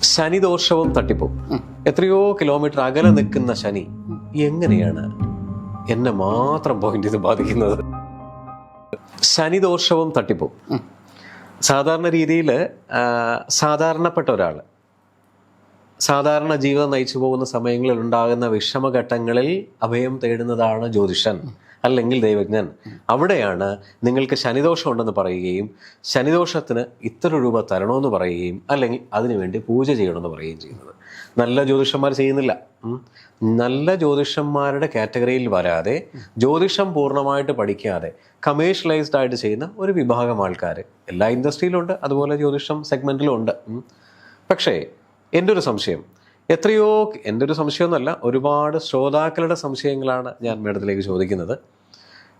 ശനിദോഷവും തട്ടിപ്പും. എത്രയോ കിലോമീറ്റർ അകലെ നിൽക്കുന്ന ശനി എങ്ങനെയാണ് എന്നെ മാത്രം പോയിന്റ് ഇത് ബാധിക്കുന്നത്? ശനിദോഷവും തട്ടിപ്പും. സാധാരണ രീതിയിൽ സാധാരണപ്പെട്ട ഒരാൾ സാധാരണ ജീവിതം നയിച്ചു പോകുന്ന സമയങ്ങളിൽ ഉണ്ടാകുന്ന വിഷമഘട്ടങ്ങളിൽ അഭയം തേടുന്നതാണ് ജ്യോതിഷൻ. അല്ലെങ്കിൽ ദൈവജ്ഞൻ. അവിടെയാണ് നിങ്ങൾക്ക് ശനിദോഷം ഉണ്ടെന്ന് പറയുകയും ശനിദോഷത്തിന് ഇത്ര രൂപ തരണമെന്ന് പറയുകയും അല്ലെങ്കിൽ അതിനുവേണ്ടി പൂജ ചെയ്യണമെന്ന് പറയുകയും ചെയ്യുന്നത്. നല്ല ജ്യോതിഷന്മാർ ചെയ്യുന്നില്ല. നല്ല ജ്യോതിഷന്മാരുടെ കാറ്റഗറിയിൽ വരാതെ ജ്യോതിഷം പൂർണമായിട്ട് പഠിക്കാതെ കമേഴ്ഷ്യലൈസ്ഡ് ആയിട്ട് ചെയ്യുന്ന ഒരു വിഭാഗം ആൾക്കാർ എല്ലാ ഇൻഡസ്ട്രിയിലുണ്ട് അതുപോലെ ജ്യോതിഷം സെഗ്മെന്റിലും ഉണ്ട്. പക്ഷേ എന്റെ ഒരു സംശയം. എത്രയോ എന്റെ ഒരു സംശയമൊന്നുമല്ല ഒരുപാട് ശ്രോതാക്കളുടെ സംശയങ്ങളാണ് ഞാൻ മേഡത്തിലേക്ക് ചോദിക്കുന്നത്.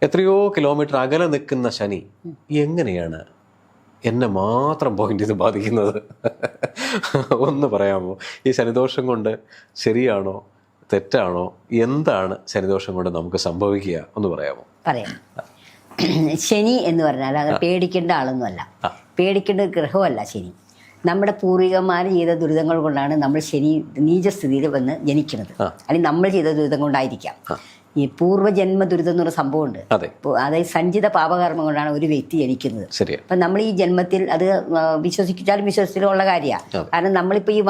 എത്രയോ കിലോമീറ്റർ അകലെ നിൽക്കുന്ന ശനി എങ്ങനെയാണ് എന്നെ മാത്രം പോയിന്റ് ചെയ്ത് ബാധിക്കുന്നത്? ഒന്ന് പറയാമോ? ഈ ശനിദോഷം കൊണ്ട് ശരിയാണോ തെറ്റാണോ എന്താണ് ശനിദോഷം കൊണ്ട് നമുക്ക് സംഭവിക്കുക? ഒന്ന് പറയാമോ? പറയാം. ശനി എന്ന് പറഞ്ഞാൽ അത് പേടിക്കേണ്ട ആളൊന്നുമല്ല. പേടിക്കേണ്ട ഗ്രഹമല്ല ശനി. നമ്മുടെ പൂർവികന്മാർ ചെയ്ത ദുരിതങ്ങൾ കൊണ്ടാണ് നമ്മൾ ശനി നീചസ്ഥിതിയിൽ വന്ന് ജനിക്കുന്നത്. അല്ലെങ്കിൽ നമ്മൾ ചെയ്ത ദുരിതം കൊണ്ടായിരിക്കാം. ഈ പൂർവജന്മ ദുരിതം എന്ന് പറഞ്ഞ സംഭവമുണ്ട് അതായത് സഞ്ചിത പാപകർമ്മം കൊണ്ടാണ് ഒരു വ്യക്തി ജനിക്കുന്നത്. അപ്പൊ നമ്മൾ ഈ ജന്മത്തിൽ അത് വിശ്വസിച്ചാലും വിശ്വസിച്ചാലും ഉള്ള കാര്യമാണ് കാരണം നമ്മളിപ്പോൾ ഈ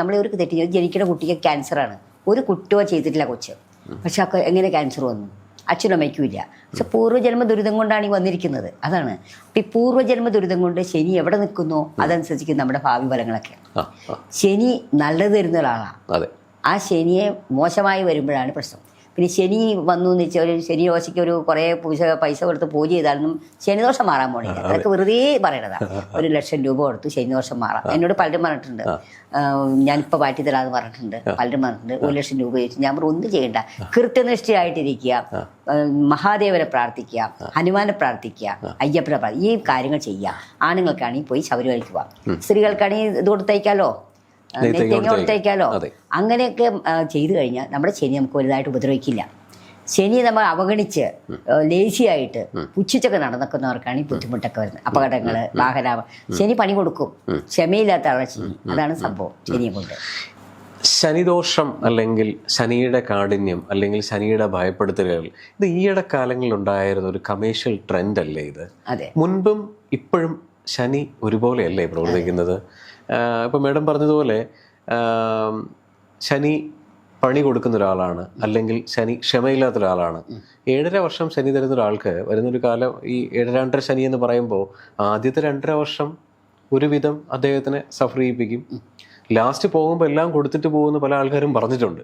നമ്മൾ ഒരു തെറ്റി ജനിക്കുന്ന കുട്ടിക്ക് ക്യാൻസറാണ്. ഒരു കുട്ടിയോ ചെയ്തിട്ടില്ല കൊച്ച്. പക്ഷെ എങ്ങനെ ക്യാൻസർ വന്നു? അച്ഛനും അമ്മയ്ക്കും ഇല്ല. പക്ഷെ പൂർവജന്മ ദുരിതം കൊണ്ടാണ് ഈ വന്നിരിക്കുന്നത്. അതാണ്. അപ്പം ഈ പൂർവജന്മ ദുരിതം കൊണ്ട് ശനി എവിടെ നിൽക്കുന്നു? അതനുസരിച്ച് നമ്മുടെ ഭാവി ഫലങ്ങളൊക്കെ. ശനി നല്ലത് തരുന്ന ഒരാളാണ് ആ ശനിയെ മോശമായി വരുമ്പോഴാണ് പ്രശ്നം. പിന്നെ ശനി വന്നു എന്ന് വെച്ചാൽ ഒരു ശനി ദോശയ്ക്ക് ഒരു കുറേ പൂജ പൈസ കൊടുത്ത് പൂജ ചെയ്താലൊന്നും ശനിദോഷം മാറാൻ പോണില്ല. അതൊക്കെ വെറുതെ പറയണതാ. ഒരു ലക്ഷം രൂപ കൊടുത്ത് ശനിദോഷം മാറാം എന്നോട് പലരും പറഞ്ഞിട്ടുണ്ട്. ഞാനിപ്പോൾ പാറ്റി തരാമെന്ന് പറഞ്ഞിട്ടുണ്ട്. പലരും പറഞ്ഞിട്ടുണ്ട്. ഒരു ലക്ഷം രൂപ ചോദിച്ചു. ഞാൻ പറഞ്ഞു ഒന്നും ചെയ്യണ്ട. കൃത്യനിഷ്ഠയായിട്ടിരിക്കുക. മഹാദേവനെ പ്രാർത്ഥിക്കുക. ഹനുമാനെ പ്രാർത്ഥിക്കുക. അയ്യപ്പനെ പ്രാർത്ഥിക്കുക ഈ കാര്യങ്ങൾ ചെയ്യുക. ആണുങ്ങൾക്കാണെങ്കിൽ പോയി ശബരിമലയ്ക്ക് പോവാം. സ്ത്രീകൾക്കാണെങ്കിൽ ഇത് കൊടുത്തയക്കാലോ? നെയ്ത്തേങ്ങ കൊടുത്തയക്കാലോ അങ്ങനെയൊക്കെ ചെയ്തു കഴിഞ്ഞാൽ നമ്മുടെ ശനി നമുക്ക് വലുതായിട്ട് ഉപദ്രവിക്കില്ല. ശനി നമ്മൾ അവഗണിച്ച് ലേസിയായിട്ട് പുച്ഛിച്ചൊക്കെ നടന്നക്കുന്നവർക്കാണ് ഈ ബുദ്ധിമുട്ടൊക്കെ വരുന്നത്. അപകടങ്ങൾ വാഹന ശനി പണി കൊടുക്കും. ക്ഷമയില്ലാത്ത ആളെ ശനി. അതാണ് സംഭവം ശനിയെ കൊണ്ട്. ശനിദോഷം അല്ലെങ്കിൽ ശനിയുടെ കാഠിന്യം അല്ലെങ്കിൽ ശനിയുടെ ഭയപ്പെടുത്തലുകൾ ഇത് ഈയിടെ കാലങ്ങളിൽ ഉണ്ടായിരുന്ന ഒരു കമേഴ്ഷ്യൽ ട്രെൻഡ് അല്ലേ ഇത്? മുൻപും ഇപ്പോഴും ശനി ഒരുപോലെയല്ലേ പ്രവർത്തിക്കുന്നത്? ഇപ്പൊ മേഡം പറഞ്ഞതുപോലെ ശനി പണി കൊടുക്കുന്ന ഒരാളാണ്. അല്ലെങ്കിൽ ശനി ക്ഷമയില്ലാത്ത ഒരാളാണ്. ഏഴര വർഷം ശനി തരുന്ന ഒരാൾക്ക് വരുന്നൊരു കാലം ഈ ഏഴര രണ്ടര ശനി എന്ന് പറയുമ്പോൾ ആദ്യത്തെ രണ്ടര വർഷം ഒരുവിധം അദ്ദേഹത്തിനെ സഫർ ചെയ്യിപ്പിക്കും. ലാസ്റ്റ് പോകുമ്പോൾ എല്ലാം കൊടുത്തിട്ട് പോകുമെന്ന് പല ആൾക്കാരും പറഞ്ഞിട്ടുണ്ട്?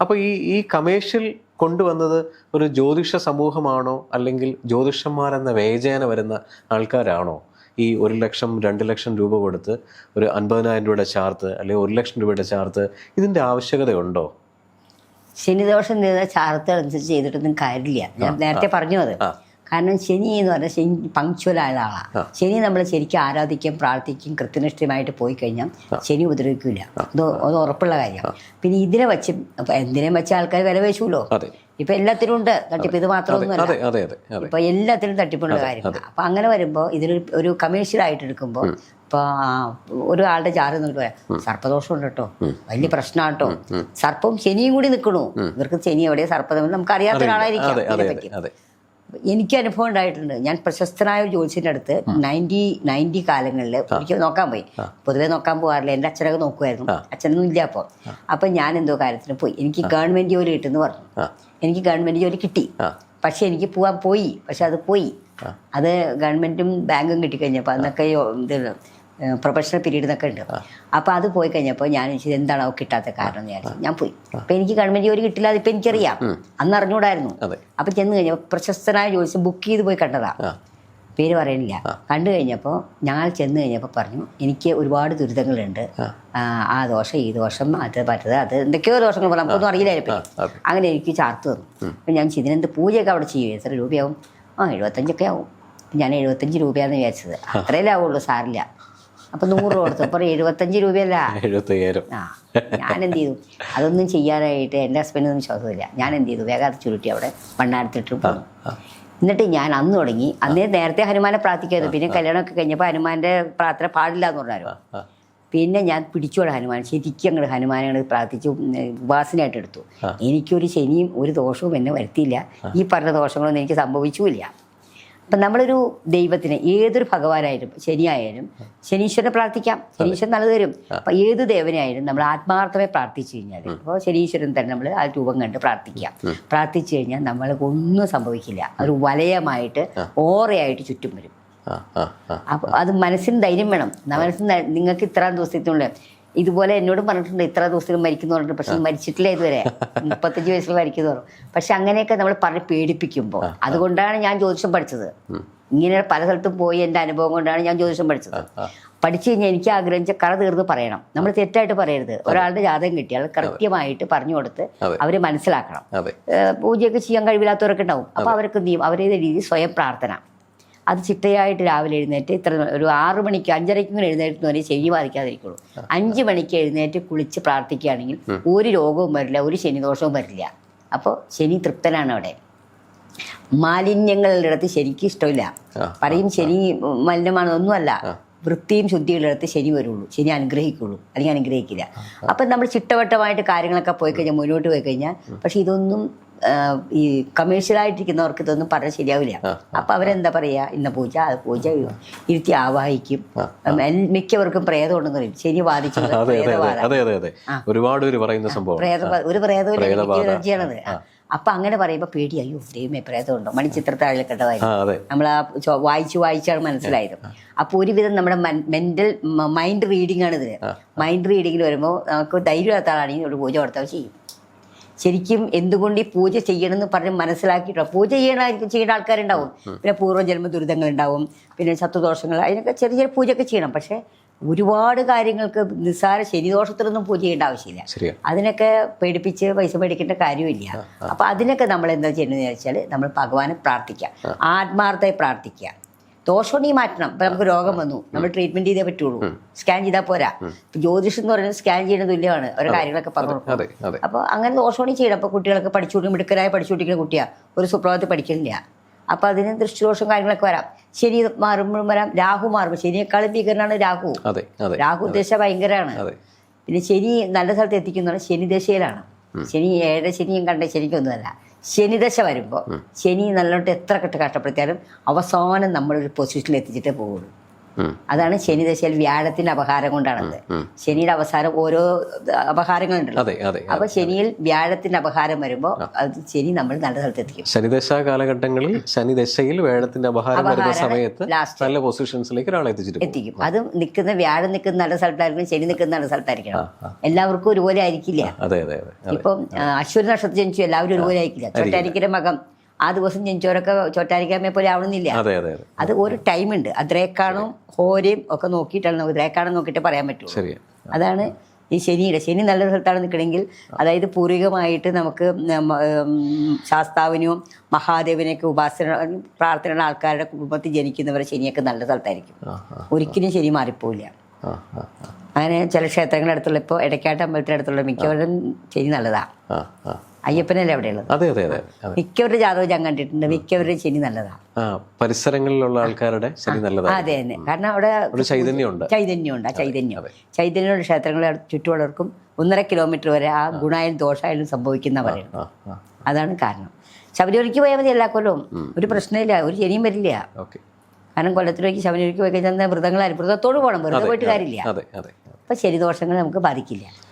അപ്പോൾ ഈ ഈ കമേഴ്ഷ്യൽ കൊണ്ടുവന്നത് ഒരു ജ്യോതിഷ സമൂഹമാണോ? അല്ലെങ്കിൽ ജ്യോതിഷന്മാരെന്ന വേചേന വരുന്ന ആൾക്കാരാണോ? ഈ ഒരു ലക്ഷം രണ്ട് ലക്ഷം രൂപ കൊടുത്ത് ഒരു അൻപതിനായിരം രൂപയുടെ ചാർത്ത് അല്ലെങ്കിൽ ഒരു ലക്ഷം രൂപയുടെ ചാർത്ത് ഇതിന്റെ ആവശ്യകതയുണ്ടോ? ശനിദോഷം ചെയ്ത ചാർത്ത് അനുസരിച്ച് ചെയ്തിട്ടൊന്നും കാര്യമില്ല. ഞാൻ നേരത്തെ പറഞ്ഞു അത്. കാരണം ശനി എന്ന് പറഞ്ഞാൽ ശനി പങ്ക്ച്വൽ ആയ ആളാണ് ശനി നമ്മൾ ശരിക്കും ആരാധിക്കും പ്രാർത്ഥിക്കും കൃത്യനിഷ്ഠമായിട്ട് പോയി കഴിഞ്ഞാൽ ശനി ഉപദ്രവിക്കില്ല അത് അത് ഉറപ്പുള്ള കാര്യമാണ് പിന്നെ ഇതിനെ വെച്ച് എന്തിനെ വെച്ച ആൾക്കാർ വില വെച്ചുല്ലോ ഇപ്പൊ എല്ലാത്തിനും ഉണ്ട്. തട്ടിപ്പ് ഇത് മാത്രമൊന്നുമല്ല. ഇപ്പൊ എല്ലാത്തിനും തട്ടിപ്പുള്ള കാര്യങ്ങൾ അപ്പൊ അങ്ങനെ വരുമ്പോൾ ഇതിനൊരു ഒരു കമേഴ്ഷ്യൽ ആയിട്ട് എടുക്കുമ്പോൾ ഇപ്പൊ ഒരാളുടെ ചാറ് നിന്നിട്ട് പറയാം. സർപ്പദോഷം ഉണ്ട് കേട്ടോ. വലിയ പ്രശ്നമാണ് കേട്ടോ. സർപ്പവും ശനിയും കൂടി നിൽക്കണു ഇവർക്ക് ശനി എവിടെയാ സർപ്പദം നമുക്ക് അറിയാത്ത ഒരാളായിരിക്കും എനിക്ക് അനുഭവം ഉണ്ടായിട്ടുണ്ട്. ഞാൻ പ്രശസ്തനായ ഒരു ജ്യോത്സ്യന്റെ അടുത്ത് നയന്റി നയന്റി കാലങ്ങളിൽ എനിക്ക് നോക്കാൻ പോയി. പൊതുവെ നോക്കാൻ പോകാറില്ല. എന്റെ അച്ഛനൊക്കെ നോക്കുമായിരുന്നു. അച്ഛനൊന്നും ഇല്ല അപ്പോൾ. അപ്പം ഞാൻ എന്തോ കാര്യത്തിന് പോയി. എനിക്ക് ഗവൺമെന്റ് ജോലി കിട്ടുമെന്ന് പറഞ്ഞു. എനിക്ക് ഗവൺമെന്റ് ജോലി കിട്ടി. പക്ഷെ എനിക്ക് പോവാൻ പോയി. പക്ഷെ അത് പോയി. അത് ഗവൺമെന്റും ബാങ്കും കിട്ടിക്കഴിഞ്ഞപ്പോൾ അന്നൊക്കെ ഇത് പ്രൊഫഷണൽ പീരീഡ് എന്നൊക്കെ ഉണ്ട്. അപ്പോൾ അത് പോയി കഴിഞ്ഞപ്പോൾ ഞാൻ ചോദിച്ചത് എന്താണ് അവ കിട്ടാത്ത കാരണം എന്ന് വിചാരിച്ചു. ഞാൻ പോയി. അപ്പം എനിക്ക് ഗവൺമെന്റ് ജോലി കിട്ടില്ല അതിപ്പോൾ എനിക്കറിയാം. അന്ന് അറിഞ്ഞൂടായിരുന്നു അപ്പം ചെന്ന് കഴിഞ്ഞപ്പോൾ പ്രശസ്തനായ ജോലിസ് ബുക്ക് ചെയ്ത് പോയി കണ്ടതാ. പേര് പറയുന്നില്ല കണ്ടു കഴിഞ്ഞപ്പോൾ ഞങ്ങൾ ചെന്ന് കഴിഞ്ഞപ്പോൾ പറഞ്ഞു എനിക്ക് ഒരുപാട് ദുരിതങ്ങളുണ്ട്. ആ, ദോഷം ഈ ദോഷം അത് പറ്റത് അത് എന്തൊക്കെയോ ദോഷങ്ങൾ പറഞ്ഞു നമുക്കൊന്നും അറിയില്ലായിരുന്നു അങ്ങനെ എനിക്ക് ചാർത്ത് തന്നു. അപ്പം ഞാൻ ഇതിനെന്ത് പൂജയൊക്കെ അവിടെ ചെയ്യും? എത്ര രൂപയാവും? ആ എഴുപത്തഞ്ചൊക്കെ ആവും. ഞാൻ എഴുപത്തഞ്ച് രൂപയാന്ന് വിചാരിച്ചത്. അത്രയല്ലേ ആവുള്ളൂ സാറില്ല അപ്പം നൂറ് രൂപ കൊടുത്തു. അപ്പൊ എഴുപത്തഞ്ച് രൂപയല്ല. എഴുപത്തയ്യായിരം. ആ ഞാൻ എന്ത് ചെയ്തു അതൊന്നും ചെയ്യാനായിട്ട് എന്റെ ഹസ്ബൻഡൊന്നും വിശ്വാസമില്ല ഞാൻ എന്ത് ചെയ്തു വേഗം അത് ചുരുട്ടി അവിടെ മണ്ണാരത്തിട്ട് പോന്നു. എന്നിട്ട് ഞാൻ അന്ന് തുടങ്ങി. അന്നേ നേരത്തെ ഹനുമാനെ പ്രാർത്ഥിക്കായിരുന്നു. പിന്നെ കല്യാണമൊക്കെ കഴിഞ്ഞപ്പോൾ ഹനുമാന്റെ പ്രാർത്ഥന പാടില്ല എന്ന് പറഞ്ഞായിരുന്നു പിന്നെ ഞാൻ പിടിച്ചോളാം ഹനുമാൻ ശരിക്കും അങ്ങോട്ട് ഹനുമാനെ അങ്ങോട്ട് പ്രാർത്ഥിച്ചു ഉപാസനയായിട്ട് എടുത്തു. എനിക്കൊരു ശനിയും ഒരു ദോഷവും എന്നെ വരുത്തിയില്ല. ഈ പറഞ്ഞ ദോഷങ്ങളൊന്നും എനിക്ക് സംഭവിച്ചുമില്ല. അപ്പം നമ്മളൊരു ദൈവത്തിന് ഏതൊരു ഭഗവാനായാലും ശനിയായാലും ശനീശ്വരനെ പ്രാർത്ഥിക്കാം. ശനീശ്വരൻ നല്ലത് തരും. അപ്പം ഏത് ദേവനായാലും നമ്മൾ ആത്മാർത്ഥമായി പ്രാർത്ഥിച്ചു കഴിഞ്ഞാൽ അപ്പോൾ ശനീശ്വരൻ തന്നെ നമ്മൾ ആ രൂപം കണ്ട് പ്രാർത്ഥിക്കാം. പ്രാർത്ഥിച്ചു കഴിഞ്ഞാൽ നമ്മൾക്ക് ഒന്നും സംഭവിക്കില്ല. ഒരു വലയമായിട്ട് ഓറയായിട്ട് ചുറ്റും വരും. അപ്പോൾ അത് മനസ്സിന് ധൈര്യം വേണം. മനസ്സിന് നിങ്ങൾക്ക് ഇത്ര ദിവസത്തിനുള്ളിൽ ഇതുപോലെ എന്നോടും പറഞ്ഞിട്ടുണ്ട് ഇത്ര ദിവസത്തിൽ മരിക്കുന്നു പറഞ്ഞിട്ട്. പക്ഷെ മരിച്ചിട്ടില്ല ഇതുവരെ. മുപ്പത്തഞ്ച് വയസ്സിൽ മരിക്കുന്നു പറഞ്ഞു. പക്ഷെ അങ്ങനെയൊക്കെ നമ്മൾ പറഞ്ഞ് പേടിപ്പിക്കുമ്പോൾ. അതുകൊണ്ടാണ് ഞാൻ ജ്യോതിഷം പഠിച്ചത്. ഇങ്ങനെ പല സ്ഥലത്തും പോയി എന്റെ അനുഭവം കൊണ്ടാണ് ഞാൻ ജ്യോതിഷം പഠിച്ചത്. പഠിച്ചു കഴിഞ്ഞാൽ എനിക്ക് ആഗ്രഹിച്ച കറ തീർന്ന് പറയണം. നമ്മൾ തെറ്റായിട്ട് പറയരുത്. ഒരാളുടെ ജാതകം കിട്ടിയാൽ കൃത്യമായിട്ട് പറഞ്ഞു കൊടുത്ത് അവർ മനസ്സിലാക്കണം. പൂജയൊക്കെ ചെയ്യാൻ കഴിവില്ലാത്തവരൊക്കെ ഉണ്ടാവും. അപ്പോൾ അവർക്ക് ചെയ്യും? അവരേത് രീതി സ്വയം പ്രാർത്ഥന. അത് ചിട്ടയായിട്ട് രാവിലെ എഴുന്നേറ്റ് ഇത്ര ഒരു ആറു മണിക്ക് അഞ്ചരയ്ക്കും എഴുന്നേറ്റ് ശനി ബാധിക്കാതിരിക്കുള്ളൂ അഞ്ച് മണിക്ക് എഴുന്നേറ്റ് കുളിച്ച് പ്രാർത്ഥിക്കുകയാണെങ്കിൽ ഒരു രോഗവും വരില്ല ഒരു ശനിദോഷവും വരില്ല. അപ്പോൾ ശനി തൃപ്തനാണ് അവിടെ. മാലിന്യങ്ങളുടെ അടുത്ത് ശനിക്ക് ഇഷ്ടമില്ല. പറയും ശനി മലിനമാണ് ഒന്നുമല്ല. വൃത്തിയും ശുദ്ധിയുള്ള അടുത്ത് ശനി വരുള്ളൂ. ശനി അനുഗ്രഹിക്കുള്ളൂ. അല്ലെങ്കിൽ അനുഗ്രഹിക്കില്ല. അപ്പം നമ്മൾ ചിട്ടവട്ടമായിട്ട് കാര്യങ്ങളൊക്കെ പോയി കഴിഞ്ഞാൽ മുന്നോട്ട് പോയി കഴിഞ്ഞാൽ പക്ഷേ ഇതൊന്നും ഈ കമേഴ്ഷ്യലായിട്ടിരിക്കുന്നവർക്ക് ഇതൊന്നും പറഞ്ഞാൽ ശരിയാവില്ല. അപ്പം അവരെന്താ പറയുക ഇന്ന പൂജ അത് പൂജ ഇരുത്തി ആവാഹിക്കും. മിക്കവർക്കും പ്രേതം ഉണ്ടെന്ന് പറയും. ശരി അതെ ഒരുപാട് പേര് പറയുന്ന സംഭവം ഒരു പ്രേതം. എനർജിയാണത് അപ്പൊ അങ്ങനെ പറയുമ്പോൾ പേടി. അയ്യോ ദൈവമേ പ്രേതമുണ്ടോ? മണിച്ചിത്രത്താഴിൽ കണ്ടതായിരുന്നു നമ്മൾ ആ വായിച്ചു വായിച്ച് വായിച്ചാണ് മനസ്സിലായത്. അപ്പോൾ ഒരുവിധം നമ്മുടെ മെന്റൽ മൈൻഡ് റീഡിംഗ് ആണ് ഇതിന് മൈൻഡ് റീഡിങ്ങിൽ വരുമ്പോൾ നമുക്ക് ധൈര്യമില്ലാത്ത ആളാണെങ്കിൽ ഒരു പൂജ കൊടുത്താൽ ചെയ്യും. ശരിക്കും എന്തുകൊണ്ട് ഈ പൂജ ചെയ്യണമെന്ന് പറഞ്ഞ് മനസ്സിലാക്കിയിട്ടുള്ള പൂജ ചെയ്യണമായിരിക്കും ചെയ്യുന്ന ആൾക്കാരുണ്ടാവും. പിന്നെ പൂർവജന്മ ദുരിതങ്ങൾ ഉണ്ടാവും പിന്നെ ശത്രുദോഷങ്ങൾ അതിനൊക്കെ ചെറിയ ചെറിയ പൂജയൊക്കെ ചെയ്യണം. പക്ഷേ ഒരുപാട് കാര്യങ്ങൾക്ക് നിസ്സാര ശനിദോഷത്തിലൊന്നും പൂജ ചെയ്യേണ്ട ആവശ്യമില്ല. അതിനൊക്കെ പേടിപ്പിച്ച് പൈസ മേടിക്കേണ്ട കാര്യമില്ല. അപ്പൊ അതിനൊക്കെ നമ്മൾ എന്താ ചെയ്യുന്നത് വെച്ചാൽ നമ്മൾ ഭഗവാനെ പ്രാർത്ഥിക്കുക. ആത്മാർത്ഥമായി പ്രാർത്ഥിക്കുക. ദോഷമുണ്ടെങ്കിൽ മാറ്റണം. ഇപ്പൊ നമുക്ക് രോഗം വന്നു. നമ്മൾ ട്രീറ്റ്മെന്റ് ചെയ്തേ പറ്റുള്ളൂ. സ്കാൻ ചെയ്താൽ പോരാ. ജ്യോതിഷം എന്ന് പറയുന്നത് സ്കാൻ ചെയ്യുന്ന തുല്യമാണ്. ഓരോ കാര്യങ്ങളൊക്കെ പറഞ്ഞു അപ്പൊ അപ്പോൾ അങ്ങനെ ദോഷമുണ്ടെങ്കിൽ ചെയ്യണം. അപ്പോൾ കുട്ടികളൊക്കെ പഠിച്ചുകൊണ്ടി മിടുക്കരായി പഠിച്ചുകൊണ്ടിരിക്കുന്ന കുട്ടിയാണ് ഒരു സുപ്രഭാതത്തിൽ പഠിക്കുന്നില്ല അപ്പൊ അതിന് ദൃഷ്ടിദോഷം കാര്യങ്ങളൊക്കെ വരാം. ശനി മാറുമ്പോഴും വരാം. രാഹു മാറുമ്പോൾ ശനിയെക്കാളും ഭീകരനാണ് രാഹു. രാഹു ദശ ഭയങ്കരമാണ് പിന്നെ ശനി നല്ല സ്ഥലത്ത് എത്തിക്കുന്നതാണ് ശനി ദശയിലാണ്. ശനി ഏഴര ശനിയും കണ്ട ശനിക്കൊന്നുമല്ല ശനിദശ വരുമ്പോൾ ശനി നല്ലോണ്ട് എത്ര കെട്ട് കഷ്ടപ്പെടുത്തിയാലും അവസാനം നമ്മളൊരു പൊസിഷനിൽ എത്തിച്ചിട്ടേ പോകുള്ളൂ ഉം. ശനി ദശയിൽ വ്യാഴത്തിന്റെ അപഹാരം കൊണ്ടാണത്. ശനിയുടെ അവസാനം ഓരോ അപഹാരങ്ങളുണ്ടല്ലോ. അപ്പൊ ശനിയിൽ വ്യാഴത്തിന്റെ അപഹാരം വരുമ്പോൾ അത് ശനി നമ്മൾ നല്ല സ്ഥലത്ത് എത്തിക്കും ശനിദശ കാലഘട്ടങ്ങളിൽ ശനിദശയിൽ വ്യാഴത്തിന്റെ അപഹാരം വരുന്ന സമയത്ത് നല്ല പൊസിഷൻസിലേക്ക് ഒരാളെ എത്തിച്ചിട്ട് എത്തിക്കും. അത് നിൽക്കുന്ന വ്യാഴം നിൽക്കുന്ന നല്ല സ്ഥലത്തായിരിക്കണം ശനി നിൽക്കുന്ന നല്ല സ്ഥലത്തായിരിക്കണം. എല്ലാവർക്കും ഒരുപോലെ ആയിരിക്കില്ല. ഇപ്പം ആ, അശ്വതി നക്ഷത്രത്തിൽ ജനിച്ചു എല്ലാവരും ഒരുപോലെ ആയിരിക്കില്ല. ചോറ്റാനിക്കയുടെ മകം. ആ ദിവസം ജനിച്ചവരൊക്കെ ചോറ്റാനിക്കമ്മയെ പോലെ ആവണമെന്നില്ല. അതെ ഒരു ടൈമുണ്ട് അത് ദ്രേക്കാണും ഹോരയും ഒക്കെ നോക്കിയിട്ടാണ് നമുക്ക് ദ്രേക്കാണും നോക്കിയിട്ട് പറയാൻ പറ്റുള്ളൂ. അതാണ് ഈ ശനിയുടെ. ശനി നല്ല സ്ഥലത്താണ് നിൽക്കണമെങ്കിൽ അതായത് പൂർവികമായിട്ട് നമുക്ക് ശാസ്താവിനും മഹാദേവനെയൊക്കെ ഉപാസന പ്രാർത്ഥനയുള്ള ആൾക്കാരുടെ കുടുംബത്തിൽ ജനിക്കുന്നവരെ ശനിയൊക്കെ നല്ല സ്ഥലത്തായിരിക്കും. ഒരിക്കലും ശനി മാറിപ്പോവില്ല. അങ്ങനെ ചില ക്ഷേത്രങ്ങളുടെ അടുത്തുള്ള ഇപ്പോൾ ഇടയ്ക്കാട്ട് അമ്പലത്തിന്റെ അടുത്തുള്ള മിക്കവരും ശനി നല്ലതാണ് അയ്യപ്പനല്ലേ അവിടെയുള്ളത്? അതെ അതെ അതെ. മിക്കവരുടെ ജാതകം ഞാൻ കണ്ടിട്ടുണ്ട്. മിക്കവരുടെ ശനി നല്ലതാണ്. ആ പരിസരങ്ങളിലുള്ള ആൾക്കാരുടെ ശനി നല്ലതാണ്. അതെ തന്നെ കാരണം അവിടെ ചൈതന്യമുണ്ട്. ചൈതന്യമുണ്ട് ആ ചൈതന്യം. ചൈതന്യമുള്ള ക്ഷേത്രങ്ങളെ ചുറ്റുമുള്ളവർക്കും ഒന്നര കിലോമീറ്റർ വരെ ആ ഗുണായാലും ദോഷമായാലും സംഭവിക്കുന്ന പറയുന്നത് അതാണ് കാരണം. ശബരിമലയ്ക്ക് പോയാൽ മതി എല്ലാ കൊല്ലവും. ഒരു പ്രശ്നമില്ല. ഒരു ശനിയും വരില്ല. കാരണം കൊല്ലത്തിലേക്ക് ശബരിമലയ്ക്ക് പോയി കഴിഞ്ഞാൽ വ്രതങ്ങളായി വ്രതത്തോട് പോകണം. വെറുതെ പോയിട്ട് കാര്യമില്ല. അപ്പം ശനിദോഷങ്ങൾ നമുക്ക് ബാധിക്കില്ല. ശരി.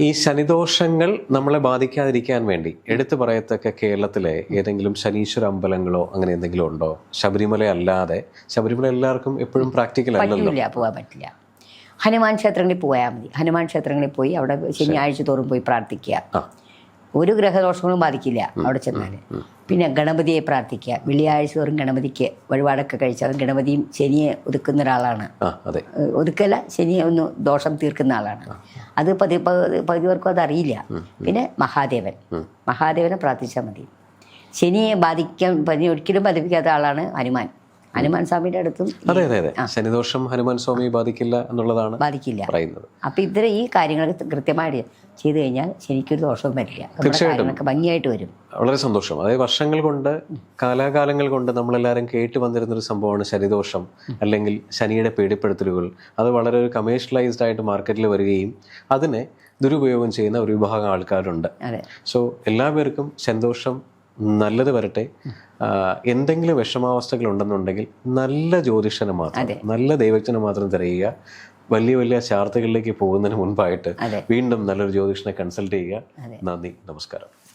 ഈ ശനിദോഷങ്ങൾ നമ്മളെ ബാധിക്കാതിരിക്കാൻ വേണ്ടി എടുത്തു പറയത്തക്ക കേരളത്തിലെ ഏതെങ്കിലും ശനീശ്വര അമ്പലങ്ങളോ അങ്ങനെ എന്തെങ്കിലും ഉണ്ടോ? ശബരിമല അല്ലാതെ ശബരിമല എല്ലാവർക്കും എപ്പോഴും പ്രാക്ടിക്കൽ അല്ലല്ലോ. പോകാൻ പറ്റില്ല. ഹനുമാൻ ക്ഷേത്രങ്ങളിൽ പോയാൽ മതി. ഹനുമാൻ ക്ഷേത്രങ്ങളിൽ പോയി അവിടെ ശനിയാഴ്ച തോറും പോയി പ്രാർത്ഥിക്കുക. ഒരു ഗ്രഹദോഷങ്ങളും ബാധിക്കില്ല അവിടെ ചെന്നാൽ. പിന്നെ ഗണപതിയെ പ്രാർത്ഥിക്കുക. വെള്ളിയാഴ്ച തോറും ഗണപതിക്ക് വഴിപാടൊക്കെ കഴിച്ചാൽ ഗണപതിയും ശനിയെ ഒതുക്കുന്ന ഒരാളാണ്. ഒതുക്കല്ല ശനിയെ ഒന്ന് ദോഷം തീർക്കുന്ന ആളാണ്. അത് പതി പകുതി പേർക്കും അതറിയില്ല പിന്നെ മഹാദേവൻ. മഹാദേവനെ പ്രാർത്ഥിച്ചാൽ മതി. ശനിയെ ബാധിക്കാൻ ഒരിക്കലും ബാധിപ്പിക്കാത്ത ആളാണ് ഹനുമാൻ. ഹനുമാൻ സ്വാമിയുടെ അടുത്തും അതെ അതെ അതെ. ശനിദോഷം ഹനുമാൻ സ്വാമി ബാധിക്കില്ല എന്നുള്ളതാണ് ബാധിക്കില്ല. പറയുന്നത്. അപ്പൊ ഇത്തരം ഈ കാര്യങ്ങളൊക്കെ കൃത്യമായിട്ട് ചെയ്തു കഴിഞ്ഞാൽ ശരിക്കൊരു ദോഷവും വരില്ല. തീർച്ചയായിട്ടും. ഭംഗിയായിട്ട് വരും. വളരെ സന്തോഷം. അതായത് വർഷങ്ങൾ കൊണ്ട് കാലാകാലങ്ങൾ കൊണ്ട് നമ്മളെല്ലാവരും കേട്ട് വന്നിരുന്നൊരു സംഭവമാണ് ശനിദോഷം അല്ലെങ്കിൽ ശനിയുടെ പേടിപ്പെടുത്തലുകൾ. അത് വളരെ ഒരു കമേഴ്ഷ്യലൈസ്ഡ് ആയിട്ട് മാർക്കറ്റിൽ വരികയും അതിനെ ദുരുപയോഗം ചെയ്യുന്ന ഒരു വിഭാഗം ആൾക്കാരുണ്ട്. സോ എല്ലാവർക്കും സന്തോഷം നല്ലത് വരട്ടെ. എന്തെങ്കിലും വിഷമാവസ്ഥകൾ ഉണ്ടെന്നുണ്ടെങ്കിൽ നല്ല ജ്യോതിഷനെ മാത്രം നല്ല ദൈവജ്ഞനെ മാത്രം തിരയുക. വലിയ വലിയ ചാർത്തകളിലേക്ക് പോകുന്നതിന് മുൻപായിട്ട് വീണ്ടും നല്ലൊരു ജ്യോതിഷനെ കൺസൾട്ട് ചെയ്യുക. നന്ദി നമസ്കാരം.